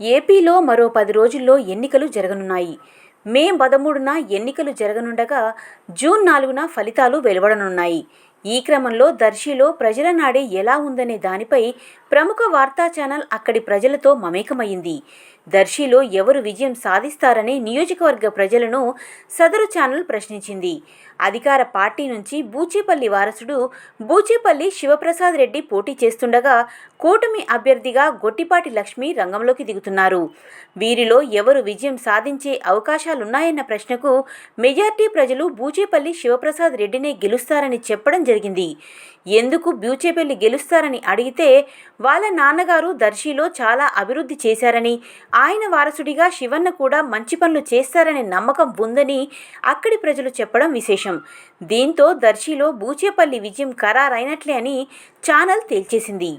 ఏపీలో మరో పది రోజుల్లో ఎన్నికలు జరగనున్నాయి. మే పదమూడున ఎన్నికలు జరగనుండగా జూన్ నాలుగున ఫలితాలు వెలువడనున్నాయి. ఈ క్రమంలో దర్శిలో ప్రజల నాడే ఎలా ఉందనే దానిపై ప్రముఖ వార్తా ఛానల్ అక్కడి ప్రజలతో మమేకమైంది. దర్శిలో ఎవరు విజయం సాధిస్తారని నియోజకవర్గ ప్రజలను సదరు ఛానల్ ప్రశ్నించింది. అధికార పార్టీ నుంచి బూచేపల్లి వారసుడు బూచేపల్లి శివప్రసాద్ రెడ్డి పోటీ చేస్తుండగా కూటమి అభ్యర్థిగా గొట్టిపాటి లక్ష్మి రంగంలోకి దిగుతున్నారు. వీరిలో ఎవరు విజయం సాధించే అవకాశాలున్నాయన్న ప్రశ్నకు మెజార్టీ ప్రజలు బూచేపల్లి శివప్రసాద్ రెడ్డినే గెలుస్తారని చెప్పడం జరిగింది. ఎందుకు బూచేపల్లి గెలుస్తారని అడిగితే వాళ్ళ నాన్నగారు దర్శిలో చాలా అభివృద్ధి చేశారని ఆయన వారసుడిగా శివన్న కూడా మంచి పనులు చేస్తారనే నమ్మకం ఉందని అక్కడి ప్రజలు చెప్పడం విశేషం. దీంతో దర్శిలో బూచేపల్లి విజయం ఖరారైనట్లే అని ఛానల్ తేల్చేసింది.